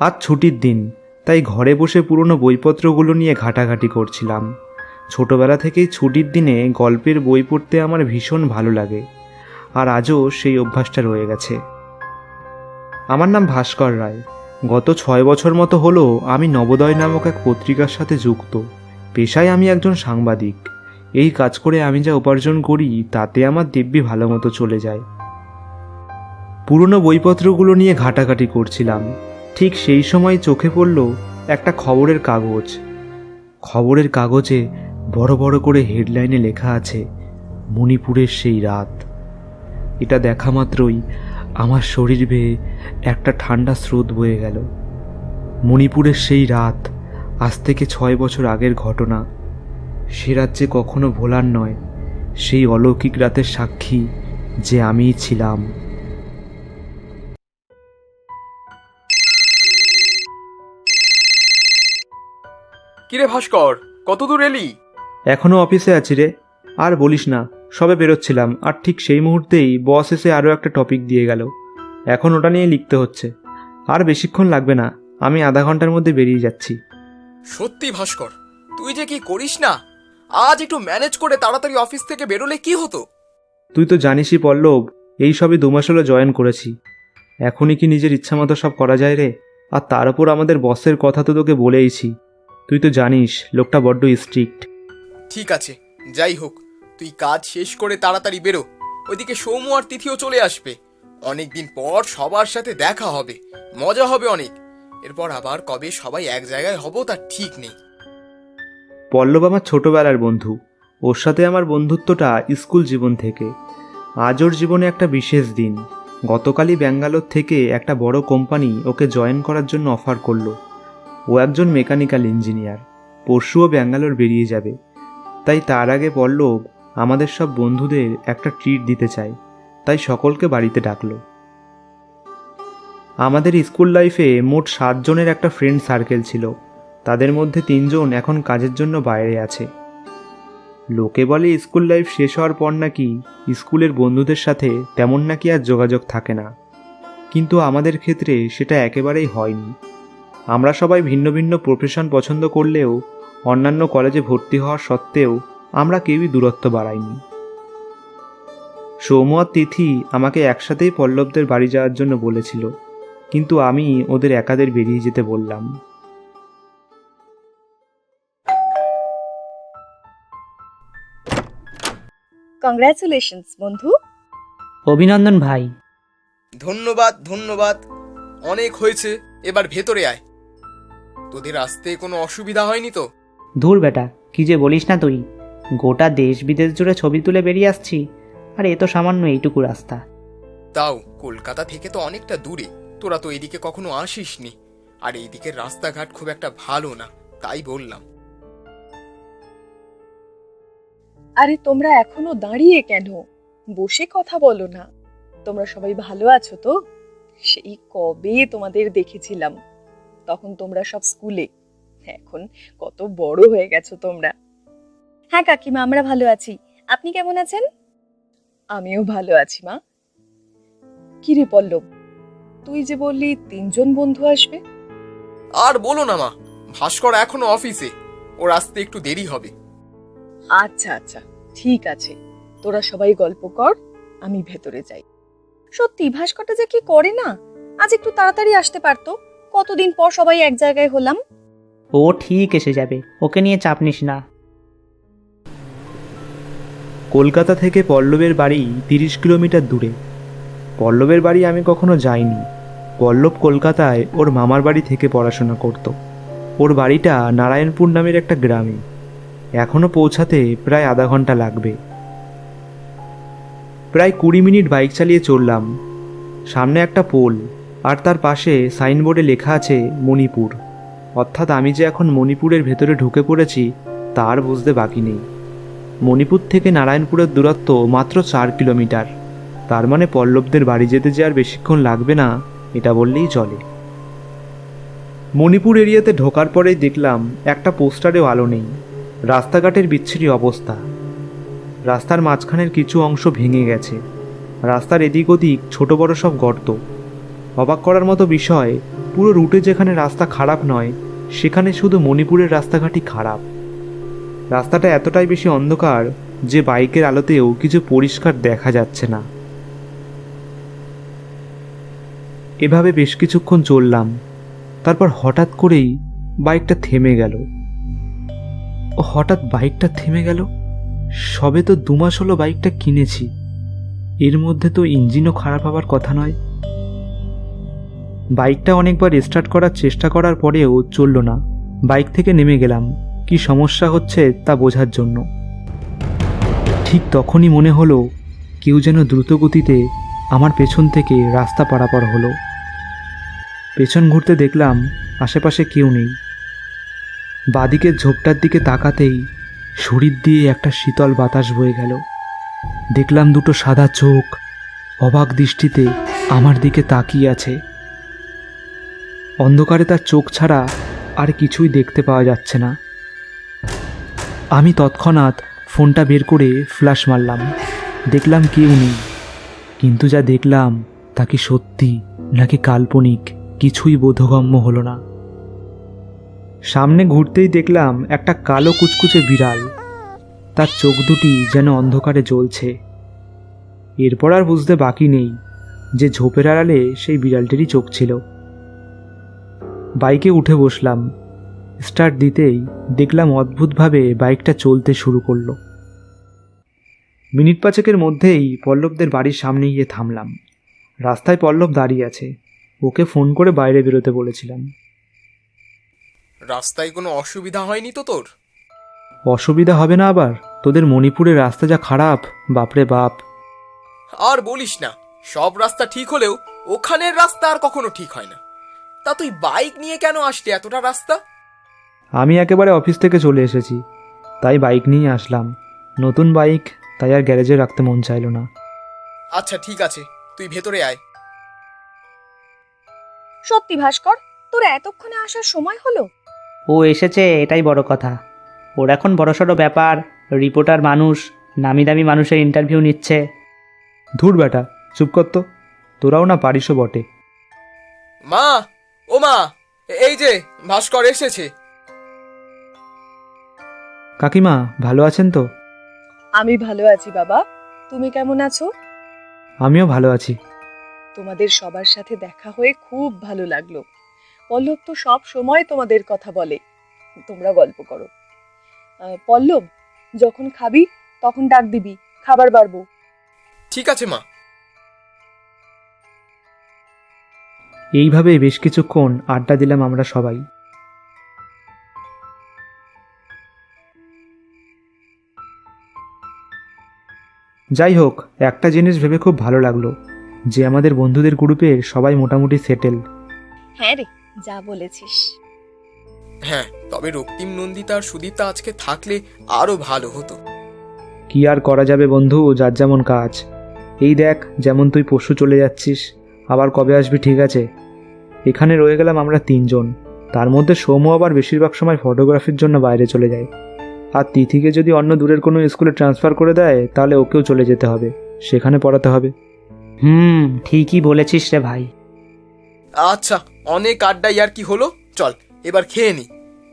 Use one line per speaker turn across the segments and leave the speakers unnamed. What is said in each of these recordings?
আজ ছুটির দিন, তাই ঘরে বসে পুরনো বইপত্রগুলো নিয়ে ঘাটাঘাটি করছিলাম। ছোটবেলা থেকেই ছুটির দিনে গল্পের বই পড়তে আমার ভীষণ ভালো লাগে, আর আজও সেই অভ্যাসটা রয়ে গেছে। আমার নাম ভাস্কর রায়। গত ছয় বছর মতো হলো আমি নবোদয় নামক এক পত্রিকার সাথে যুক্ত। পেশায় আমি একজন সাংবাদিক। এই কাজ করে আমি যা উপার্জন করি, তাতে আমার দিব্যি ভালো মতো চলে যায়। পুরনো বইপত্রগুলো নিয়ে ঘাটাঘাটি করছিলাম। ঠিক সেই সময় চোখে পড়ল একটা খবরের কাগজ। খবরের কাগজে বড় বড় করে হেডলাইনে লেখা আছে, মণিপুরের সেই রাত। এটা দেখা মাত্রই আমার শরীর বেয়ে একটা ঠান্ডা স্রোত বয়ে গেল। মণিপুরের সেই রাত, আজ থেকে ছয় বছর আগের ঘটনা। সে রাজ্যে কখনো ভোলার নয়, সেই অলৌকিক রাতের সাক্ষী যে আমিই ছিলাম।
কিরে ভাস্কর কত দূর এলি?
এখনও অফিসে আছি রে। আর বলিস না সবে বেরোচ্ছিলাম আর ঠিক সেই মুহূর্তেই বস এসে আরও একটা টপিক দিয়ে গেল। এখন ওটা নিয়ে লিখতে হচ্ছে। আর বেশিক্ষণ লাগবে না আমি আধা ঘণ্টার মধ্যে বেরিয়ে যাচ্ছি।
সত্যি ভাস্কর তুই যে কি করিস না? আজ একটু ম্যানেজ করে তাড়াতাড়ি অফিস থেকে বেরোলে কি হতো?
তুই তো জানিসই পল্লব এই সবই দু মাস হলো জয়েন করেছি। এখনই কি নিজের ইচ্ছা মতো সব করা যায় রে? আর তার উপর আমাদের বসের কথা তো তোকে বলেইছি। তুই তো জানিস লোকটা বড্ড স্ট্রিক্ট
ঠিক আছে যাই হোক তুই কাজ শেষ করে তাড়াতাড়ি বেরো। ওইদিকে সৌমু আর তিথিও চলে আসবে। অনেকদিন পর সবার সাথে দেখা হবে মজা হবে অনেক। এরপর আবার কবে সবাই এক জায়গায় হব তার ঠিক নেই।
পল্লব আমার ছোটবেলার বন্ধু। ওর সাথে আমার বন্ধুত্বটা স্কুল জীবন থেকে। আজ ওর জীবনে একটা বিশেষ দিন। গতকালই ব্যাঙ্গালোর থেকে একটা বড় কোম্পানি ওকে জয়েন করার জন্য অফার করল। ও একজন মেকানিক্যাল ইঞ্জিনিয়ার। পরশুও ব্যাঙ্গালোর বেরিয়ে যাবে। তাই তার আগে পল্লব আমাদের সব বন্ধুদের একটা ট্রিট দিতে চায়। তাই সকলকে বাড়িতে ডাকলো। আমাদের স্কুল লাইফে মোট সাতজনের একটা ফ্রেন্ড সার্কেল ছিল। তাদের মধ্যে তিনজন এখন কাজের জন্য বাইরে আছে। লোকে বলে স্কুল লাইফ শেষ হওয়ার পর নাকি স্কুলের বন্ধুদের সাথে তেমন নাকি আর যোগাযোগ থাকে না। কিন্তু আমাদের ক্ষেত্রে সেটা একেবারেই হয়নি। আমরা সবাই ভিন্ন ভিন্ন প্রফেশন পছন্দ করলেও অন্যান্য কলেজে ভর্তি হওয়া সত্ত্বেও আমরা কেউই দূরত্ব বাড়াইনি। সৌম আর তিথি আমাকে একসাথেই পল্লবদের বাড়ি যাওয়ার জন্য বলেছিল কিন্তু আমি ওদের একাদের বেরিয়ে যেতে বললাম।
কংগ্রাচুলেশনস বন্ধু।
অভিনন্দন ভাই।
ধন্যবাদ ধন্যবাদ। অনেক হয়েছে এবার ভেতরে আয়। তোদের আসতে কোনো অসুবিধা হয়নি তো?
ধুর বেটা কি যে বলিস না তুই। গোটা দেশ বিদেশ জুড়ে ছবি তুলে বেরিয়ে আসছি। আর এ তো সামান্য এইটুকু রাস্তা।
তাও কলকাতা থেকে তো অনেকটা দূরে। তোরা তো এদিকে কখনো আসিসনি। আর এইদিকের রাস্তাঘাট খুব একটা ভালো না তাই বললাম।
আরে তোমরা এখনও দাঁড়িয়ে কেন? বসে কথা বলো না। তোমরা সবাই ভালো আছো তো? সেই কবে তোমাদের দেখেছিলাম। তখন তোমরা সব স্কুলে। এখন কত বড় হয়ে গেছো তোমরা। হ্যাঁ কাকিমা আমরা ভালো আছি। আপনি কেমন আছেন? আমিও ভালো আছি মা। কি রে পল্লব তুই যে বললি তিনজন বন্ধু আসবে।
আর বলো না মা। ভাস্কর এখনও অফিসে। ওর আসতে একটু দেরি হবে।
আচ্ছা আচ্ছা। ঠিক আছে। তোরা সবাই গল্প কর আমি ভেতরে যাই। সত্যি ভাস্করটা যে কি করে না? আজ একটু তাড়াতাড়ি আসতে পারতো। কতদিন পর সবাই এক জায়গায় হলাম?
ও ঠিক এসে যাবে ওকে নিয়ে চাপ নিস না।
কলকাতা থেকে পল্লবের বাড়ি তিরিশ কিলোমিটার দূরে। পল্লবের বাড়ি আমি কখনো যাইনি। পল্লব কলকাতায় ওর মামার বাড়ি থেকে পড়াশোনা করত। ওর বাড়িটা নারায়ণপুর নামের একটা গ্রামে। এখনও পৌঁছাতে প্রায় আধা ঘণ্টা লাগবে। প্রায় কুড়ি মিনিট বাইক চালিয়ে চললাম। সামনে একটা পোল। আর তার পাশে সাইনবোর্ডে লেখা আছে মণিপুর। অর্থাৎ আমি যে এখন মণিপুরের ভেতরে ঢুকে পড়েছি তার বুঝতে বাকি নেই। মণিপুর থেকে নারায়ণপুরের দূরত্ব মাত্র চার কিলোমিটার। তার মানে পল্লবদের বাড়ি যেতে যে আর বেশিক্ষণ লাগবে না, এটা বললেই চলে। মণিপুর এরিয়াতে ঢোকার পরেই দেখলাম একটা পোস্টারেও আলো নেই। রাস্তাঘাটের বিচ্ছিরি অবস্থা। রাস্তার মাঝখানের কিছু অংশ ভেঙে গেছে। রাস্তার এদিক ওদিক ছোট বড় সব গর্ত। অবাক করার মতো বিষয়, পুরো রুটে যেখানে রাস্তা খারাপ নয়, সেখানে শুধু মণিপুরের রাস্তাঘাটই খারাপ। রাস্তাটা এতটাই বেশি অন্ধকার যে বাইকের আলোতেও কিছু পরিষ্কার দেখা যাচ্ছে না। এভাবে বেশ কিছুক্ষণ চললাম, তারপর হঠাৎ করেই বাইকটা থেমে গেল। ও হঠাৎ বাইকটা থেমে গেল? সবে তো দু মাস হলো বাইকটা কিনেছি। এর মধ্যে তো ইঞ্জিনও খারাপ হওয়ার কথা নয়। বাইকটা অনেকবার স্টার্ট করার চেষ্টা করার পরেও চলল না। বাইক থেকে নেমে গেলাম। কি সমস্যা হচ্ছে তা বোঝার জন্য। ঠিক তখনই মনে হলো, কেউ যেন দ্রুত গতিতে আমার পেছন থেকে রাস্তা পারাপার হলো। পেছন ঘুরতে দেখলাম আশেপাশে কেউ নেই। বাদিকের ঝোপটার দিকে তাকাতেই শরীর দিয়ে একটা শীতল বাতাস বয়ে গেল। দেখলাম দুটো সাদা চোখ, অবাক দৃষ্টিতে আমার দিকে তাকিয়ে আছে। অন্ধকারে তার চোখ ছাড়া আর কিছুই দেখতে পাওয়া যাচ্ছে না। আমি তৎক্ষণাৎ ফোনটা বের করে ফ্ল্যাশ মারলাম। দেখলাম কেউ নেই কিন্তু যা দেখলাম তা কি সত্যি নাকি কাল্পনিক, কিছুই বোধগম্য হলো না। সামনে ঘুরতেই দেখলাম একটা কালো কুচকুচে বিড়াল। তার চোখ দুটি যেন অন্ধকারে জ্বলছে। এরপর আর বুঝতে বাকি নেই যে ঝোপের আড়ালে সেই বিড়ালটিরই চোখ ছিল। বাইকে উঠে বসলাম। স্টার্ট দিতেই দেখলাম অদ্ভুতভাবে বাইকটা চলতে শুরু করল। মিনিট পাঁচেকের মধ্যেই পল্লবদের বাড়ির সামনে গিয়ে থামলাম। রাস্তায় পল্লব দাঁড়িয়ে আছে। ওকে ফোন করে বাইরে বেরোতে বলেছিলাম।
রাস্তায় কোনো অসুবিধা হয়নি তো তোর?
অসুবিধা হবে না আবার। তোদের মণিপুরের রাস্তা যা খারাপ বাপরে বাপ।
আর বলিস না সব রাস্তা ঠিক হলেও ওখানের রাস্তা আর কখনো ঠিক হয় না। তা তুই বাইক নিয়ে কেন আসলি? এতটা রাস্তা?
আমি একেবারে অফিস থেকে চলে এসেছি তাই বাইক নিয়ে আসলাম। নতুন বাইক তাই আর গ্যারেজে রাখতে মন চাইলো না।
আচ্ছা ঠিক আছে। তুই ভেতরে আয়।
সত্যি ভাস্কর তোর এতক্ষণে আসার সময় হলো?
ও এসেছে এটাই বড় কথা। ওর এখন বড়সড় ব্যাপার রিপোর্টার মানুষ নামি দামি মানুষের ইন্টারভিউ নিচ্ছে।
ধুর বেটা চুপ কর তো। তোরাও না পারিসও বটে।
মা! ও মা এই যে ভাস্কর এসেছে।
কাকিমা ভালো আছেন তো?
আমি ভালো আছি বাবা। তুমি কেমন আছো?
আমিও ভালো আছি।
তোমাদের সবার সাথে দেখা হয়ে খুব ভালো লাগল। পল্লব তো সব সময় তোমাদের কথা বলে। তোমরা গল্প করো। আহ, পল্লব যখন খাবি তখন ডাক দিবি। খাবার বাড়বো।
ঠিক আছে মা।
এইভাবে বেশ কিছুক্ষণ আড্ডা দিলাম আমরা সবাই। যাই হোক একটা জিনিস ভেবে খুব ভালো লাগল যে আমাদের বন্ধুদের গ্রুপের সবাই মোটামুটি সেটেল।
হ্যাঁ রে যা বলেছিস।
হ্যাঁ তবে রক্তিম নন্দিতা আর সুদীপ্তা আজকে থাকলে আরও ভালো হতো।
কি আর করা যাবে বন্ধু যার যেমন কাজ। এই দেখ যেমন তুই পশু চলে যাচ্ছিস। আবার কবে আসবি ঠিক আছে? এখানে রয়ে গেলাম আমরা তিনজন। তার মধ্যে সৌম্য আবার বেশিরভাগ সময় ফটোগ্রাফির জন্য বাইরে চলে যায়। আর তিথিকে যদি অন্য দূরের কোনো স্কুলে ট্রান্সফার করে দেয় তাহলে ওকেও চলে যেতে হবে। সেখানে পড়াতে হবে।
হুম ঠিকই বলেছিস রে ভাই।
আচ্ছা অনেক আড্ডা আর কি হলো? চল এবার খেয়ে নি।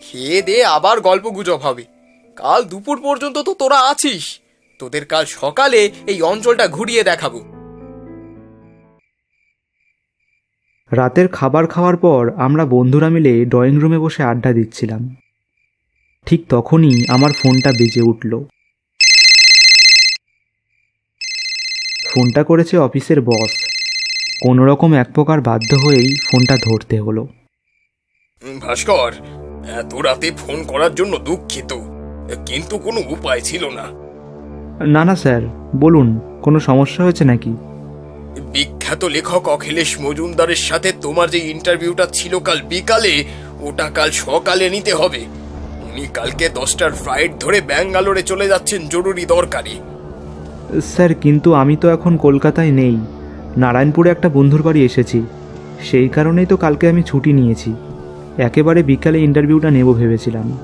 খেয়ে দে আবার গল্প গুজব হবে। কাল দুপুর পর্যন্ত তো তোরা আছিস। তোদের কাল সকালে এই অঞ্চলটা ঘুরিয়ে দেখাবো।
রাতের খাবার খাওয়ার পর আমরা বন্ধুরা মিলে ড্রয়িং রুমে বসে আড্ডা দিচ্ছিলাম। ঠিক তখনই আমার ফোনটা বেজে উঠল। ফোনটা করেছে অফিসের বস। কোনো রকম এক প্রকার বাধ্য হয়েই ফোনটা ধরতে হলো।
ভাস্কর এত রাতে ফোন করার জন্য দুঃখিত। কিন্তু কোনো উপায় ছিল না।
না না স্যার বলুন কোনো সমস্যা হয়েছে নাকি?
বিখ্যাত লেখক অখিলেশ মজুমদারের সাথে তোমার যে ইন্টারভিউটা ছিল কাল বিকালে ওটা কাল সকালে নিতে হবে। উনি কালকে দশটার ফ্লাইট ধরে ব্যাঙ্গালোরে চলে যাচ্ছেন জরুরি দরকারি।
স্যার কিন্তু আমি তো এখন কলকাতায় নেই। নারায়ণপুরে একটা বন্ধুর বাড়ি এসেছি। সেই কারণেই তো কালকে আমি ছুটি নিয়েছি। একেবারে বিকালে ইন্টারভিউটা নেব ভেবেছিলাম।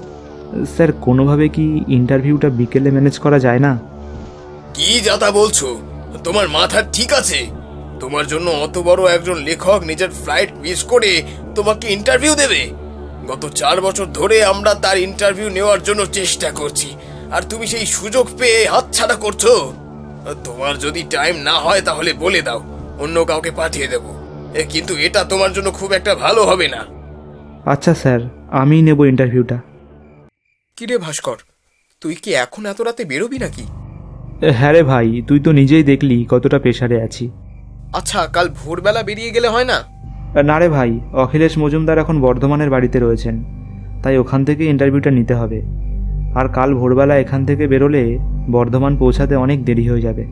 স্যার কোনোভাবে কি ইন্টারভিউটা বিকেলে ম্যানেজ করা যায় না?
কি যাতা বলছো? তোমার মাথা ঠিক আছে? তোমার জন্য অত বড় একজন লেখক নিজের ফ্লাইট মিস করে তোমাকে ইন্টারভিউ দেবে। গত চার বছর ধরে আমরা তার ইন্টারভিউ নেওয়ার জন্য চেষ্টা করছি। আর তুমি সেই সুযোগ পেয়ে হাতছাড়া করছ। তোমার যদি টাইম না হয় তাহলে বলে দাও অন্য কাউকে পাঠিয়ে দেবো। এ, কিন্তু এটা তোমার জন্য খুব একটা ভালো হবে না।
আচ্ছা স্যার আমিই নেব ইন্টারভিউটা
কিরে ভাস্কর তুই কি এখন এত রাতে বেরোবি নাকি?
হ্যাঁ রে ভাই তুই তো নিজেই দেখলি কতটা প্রেশারে আছি।
আচ্ছা কাল ভোরবেলা বেরিয়ে গেলে হয় না?
না রে ভাই অখিলেশ মজুমদার এখন বর্ধমানের বাড়িতে রয়েছেন তাই ওখান থেকে ইন্টারভিউটা নিতে হবে। আর কাল ভোরবেলা এখান থেকে বেরোলে বর্ধমান পৌঁছাতে অনেক দেরি হয়ে যাবে।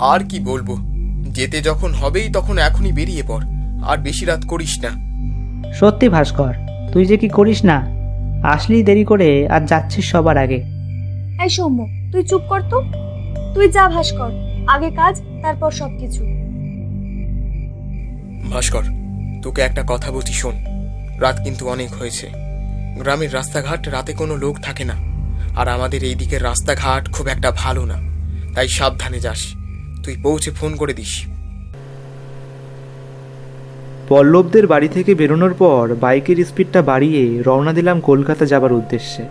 আর কি বলব যেতে যখন হবেই তখন এখনই বেরিয়ে পড় আর বেশি রাত করিস না।
সত্যি ভাস্কর তুই যে কি করিস না আসলি দেরি করে আর যাচ্ছিস সবার আগে।
এই সৌম্য তুই চুপ কর তো। তুই যা ভাস্কর আগে কাজ তারপর সবকিছু।
ভাস্কর, তোকে একটা কথা বলছি, শোন। রাত কিন্তু অনেক হয়েছে। গ্রামের রাস্তাঘাট রাতে কোনো লোক থাকে না। আর আমাদের এই দিকের রাস্তাঘাট খুব একটা ভালো না। তাই সাবধানে যাস। তুই পৌঁছে ফোন করে দিস।
পল্লবদের বাড়ি থেকে বেরোনোর পর বাইকের স্পিডটা বাড়িয়ে রওনা দিলাম কলকাতা যাবার উদ্দেশ্যে।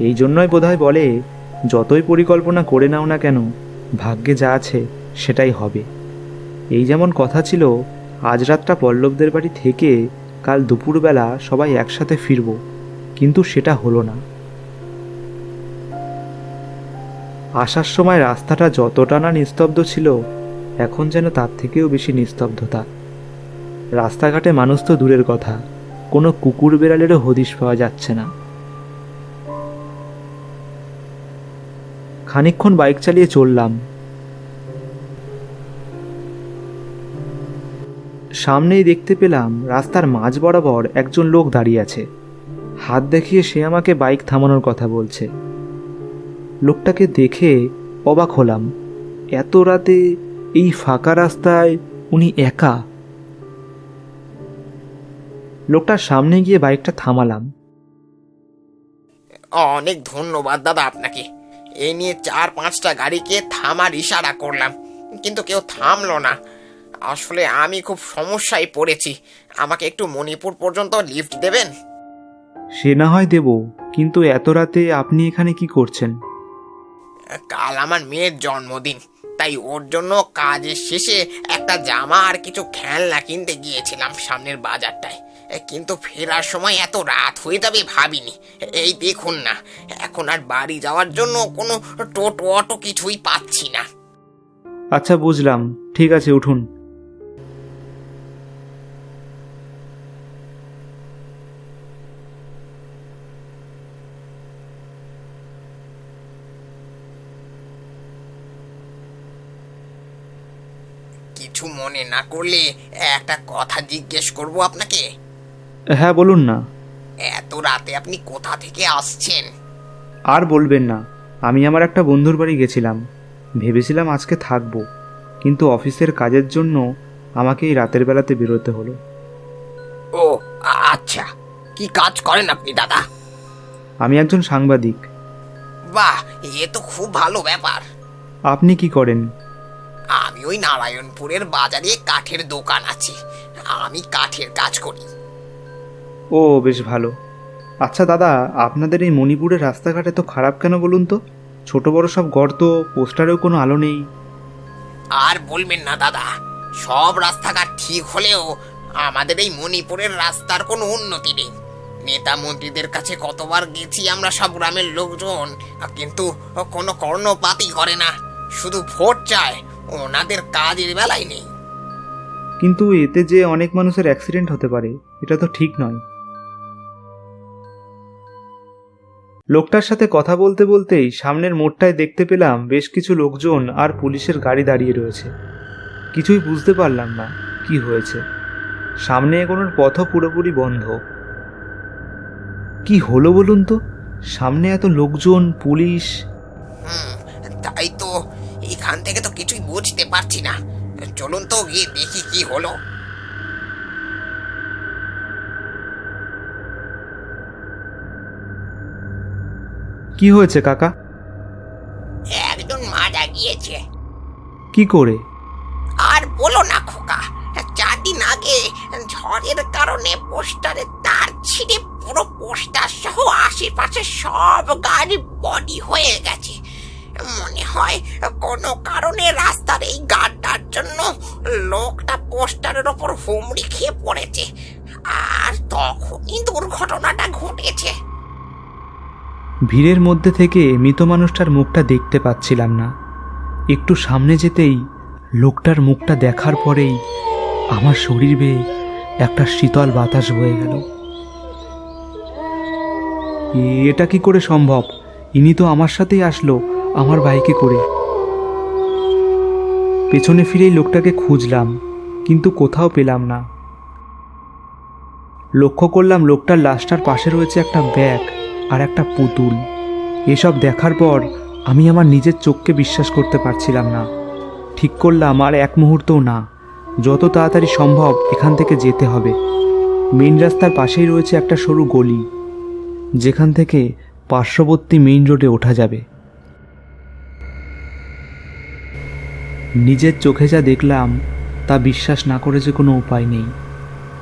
এই জন্যই বোধহয় বলে, যতই পরিকল্পনা করে নাও না কেন, ভাগ্যে যা আছে সেটাই হবে। এই যেমন কথা ছিল আজ রাতটা পল্লবদের বাড়ি থেকে কাল দুপুরবেলা সবাই একসাথে ফিরব, কিন্তু সেটা হলো না। আসার সময় রাস্তাটা যতটা না নিস্তব্ধ ছিল, এখন যেন তার থেকেও বেশি নিস্তব্ধতা। রাস্তাঘাটে মানুষ তো দূরের কথা, কোনো কুকুর বেড়ালেরও হদিশ পাওয়া যাচ্ছে না। খানিকক্ষণ বাইক চালিয়ে চললাম সামনেই দেখতে পেলাম রাস্তার মাঝ বরাবর একজন লোক দাঁড়িয়ে আছে। হাত দেখিয়ে সে আমাকে বাইক থামানোর কথা বলছে। লোকটাকে দেখে অবাক হলাম। এত রাতে এই ফাঁকা রাস্তায় উনি একা? লোকটার সামনে গিয়ে বাইকটা থামালাম।
অনেক ধন্যবাদ দাদা আপনাকে। এই নিয়ে চার পাঁচটা গাড়িকে থামার ইশারা করলাম, কিন্তু কেউ থামলো না। আসলে আমি খুব সমস্যায় পড়েছি। আমাকে একটু মণিপুর পর্যন্ত লিফট দেবেন?
সে না হয় দেব কিন্তু এত রাতে আপনি এখানে কি করছেন?
কাল আমার মেয়ের জন্মদিন তাই ওর জন্য কাজের শেষে একটা জামা আর কিছু খেলনা কিনতে গিয়েছিলাম সামনের বাজারটায়। কিন্তু ফেরার সময় এত রাত হয়ে যাবে ভাবিনি। এই দেখুন না এখন আর বাড়ি যাওয়ার জন্য কোনো টোটো অটো কিছুই পাচ্ছি না।
আচ্ছা বুঝলাম। ঠিক আছে উঠুন।
কিছু মনে না করলে একটা কথা জিজ্ঞেস করব আপনাকে?
হ্যাঁ বলুন না।
এত রাতে আপনি কোথা থেকে আসছেন?
আর বলবেন না আমি আমার একটা বন্ধুর বাড়ি গেছিলাম। ভেবেছিলাম আজকে থাকব কিন্তু অফিসের কাজের জন্য আমাকে এই রাতের বেলাতে বেরোতে হলো।
ও আচ্ছা। কি কাজ করেন আপনি দাদা?
আমি একজন সাংবাদিক।
বাহ এ তো খুব ভালো ব্যাপার।
আপনি কি করেন?
আমি ওই নারায়ণপুরের বাজারে কাঠের দোকান আছে। আমি কাঠের কাজ করি।
ও বেশ ভালো। আচ্ছা দাদা আপনাদের এই মণিপুরের রাস্তাঘাটে তো খারাপ কেন বলুন তো? ছোট বড় সব গর্ত পোস্টারেও কোনো আলো নেই।
আর বলবেন না দাদা সব রাস্তাঘাট ঠিক হলেও আমাদের এই মণিপুরের রাস্তার কোনো উন্নতি নেই। নেতা মন্ত্রীদের কাছে কতবার গেছি আমরা সব গ্রামের লোকজন কিন্তু কোনো কর্ণপাতই করে না। শুধু ভোট চায় ওনাদের কাজের বেলায় নেই।
কিন্তু এতে যে অনেক মানুষের অ্যাক্সিডেন্ট হতে পারে এটা তো ঠিক নয়। লোকটার সাথে কথা বলতে বলতেই সামনের মোড়টায় দেখতে পেলাম বেশ কিছু লোকজন আর পুলিশের গাড়ি দাঁড়িয়ে রয়েছে। কিছুই বুঝতে পারলাম না কি হয়েছে। সামনে এগোনোর পথও পুরোপুরি বন্ধ। কি হলো বলুন তো? সামনে এত লোকজন পুলিশ?
তাই তো এখান থেকে তো কিছুই বুঝতে পারছি না। চলুন তো গিয়ে দেখি কি হলো।
কি হয়েছে কাকা?
একজন মারা গিয়েছে।
কি করে?
আর বলো না খোকা চার দিন আগে ঝড়ের কারণে পোস্টারে তার ছিঁড়ে পুরো পোস্টার সহ আশেপাশে সব গাড়ি বডি হয়ে গেছে। মনে হয় কোনো কারণে রাস্তার এই গাড্ডার জন্য লোকটা পোস্টারের ওপর হুমড়ি খেয়ে পড়েছে। আর তখনই দুর্ঘটনাটা ঘটেছে।
ভিড়ের মধ্যে থেকে মৃত মানুষটার মুখটা দেখতে পাচ্ছিলাম না। একটু সামনে যেতেই লোকটার মুখটা দেখার পরেই আমার শরীর বেয়ে একটা শীতল বাতাস বয়ে গেল। এটা কি করে সম্ভব? ইনি তো আমার সাথেই আসলো। আমার বাইকে করে। পেছনে ফিরেই লোকটাকে খুঁজলাম, কিন্তু কোথাও পেলাম না। লক্ষ্য করলাম লোকটার লাশটার পাশে রয়েছে একটা ব্যাগ আর একটা পুতুল। এসব দেখার পর আমি আমার নিজের চোখকে বিশ্বাস করতে পারছিলাম না। ঠিক করলাম আর এক মুহূর্তও না। যত তাড়াতাড়ি সম্ভব এখান থেকে যেতে হবে। মেইন রাস্তার পাশেই রয়েছে একটা সরু গলি। যেখান থেকে পার্শ্ববর্তী মেইন রোডে ওঠা যাবে। নিজের চোখে যা দেখলাম তা বিশ্বাস না করে যে কোনো উপায় নেই।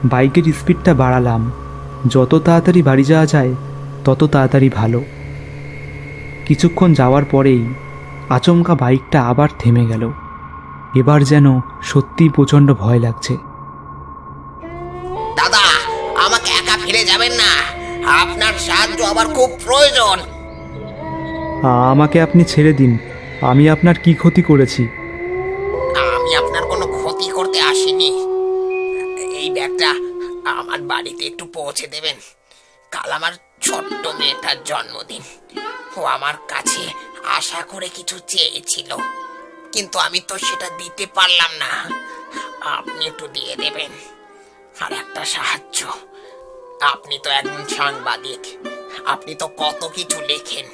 বাইকের স্পিডটা বাড়ালাম। যত তাড়াতাড়ি বাড়ি যাওয়া যায় তত তাড়াতাড়ি ভালো। কিছুক্ষণ যাওয়ার পরেই আচমকা বাইকটা আবার থেমে গেল। এবার যেন সত্যিই প্রচণ্ড ভয় লাগছে।
দাদা আমাকে একা ফিরে যাবেন না। আপনার সাহায্য আমার খুব প্রয়োজন।
আমাকে আপনি ছেড়ে দিন। আমি আপনার কি ক্ষতি করেছি?
পৌঁছে দেবেন। কাল আমার ছোট্ট মেয়েটার জন্মদিন। ও আমার কাছে আশা করে কিছু চেয়েছিল। কিন্তু আমি তো সেটা দিতে পারলাম না। আপনি একটু দিয়ে দেবেন। আর একটা সাহায্য। আপনি তো একজন সাংবাদিক। আপনি তো কত কিছু লেখেন।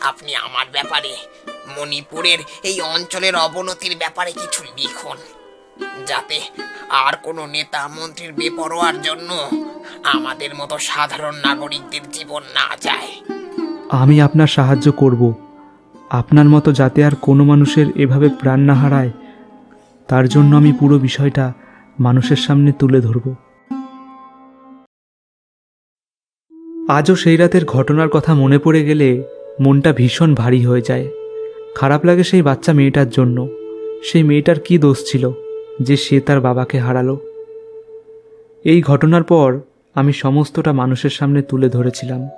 আপনি আমার ব্যাপারে মণিপুরের এই অঞ্চলের অবনতির ব্যাপারে কিছু লিখুন। যাতে আর কোনো নেতা মন্ত্রীর বেপরোয়ার জন্য আমাদের মতো সাধারণ নাগরিকদের জীবন না যায়।
আমি আপনার সাহায্য করব। আপনার মতো যাতে আর কোনো মানুষের এভাবে প্রাণ না হারায়, তার জন্য আমি পুরো বিষয়টা মানুষের সামনে তুলে ধরব। আজও সেই রাতের ঘটনার কথা মনে পড়ে গেলে মনটা ভীষণ ভারী হয়ে যায়। খারাপ লাগে সেই বাচ্চা মেয়েটার জন্য। সেই মেয়েটার কি দোষ ছিল যে সে তার বাবাকে হারালো? এই ঘটনার পর আমি সমস্তটা মানুষের সামনে তুলে ধরেছিলাম,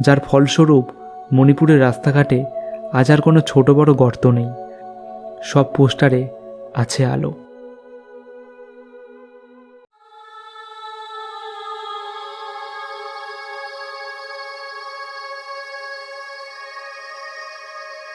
যার ফলস্বরূপ মণিপুরের রাস্তাঘাটে আজ আর কোনো ছোট বড় গর্ত নেই। সব পোস্টারে আছে আলো।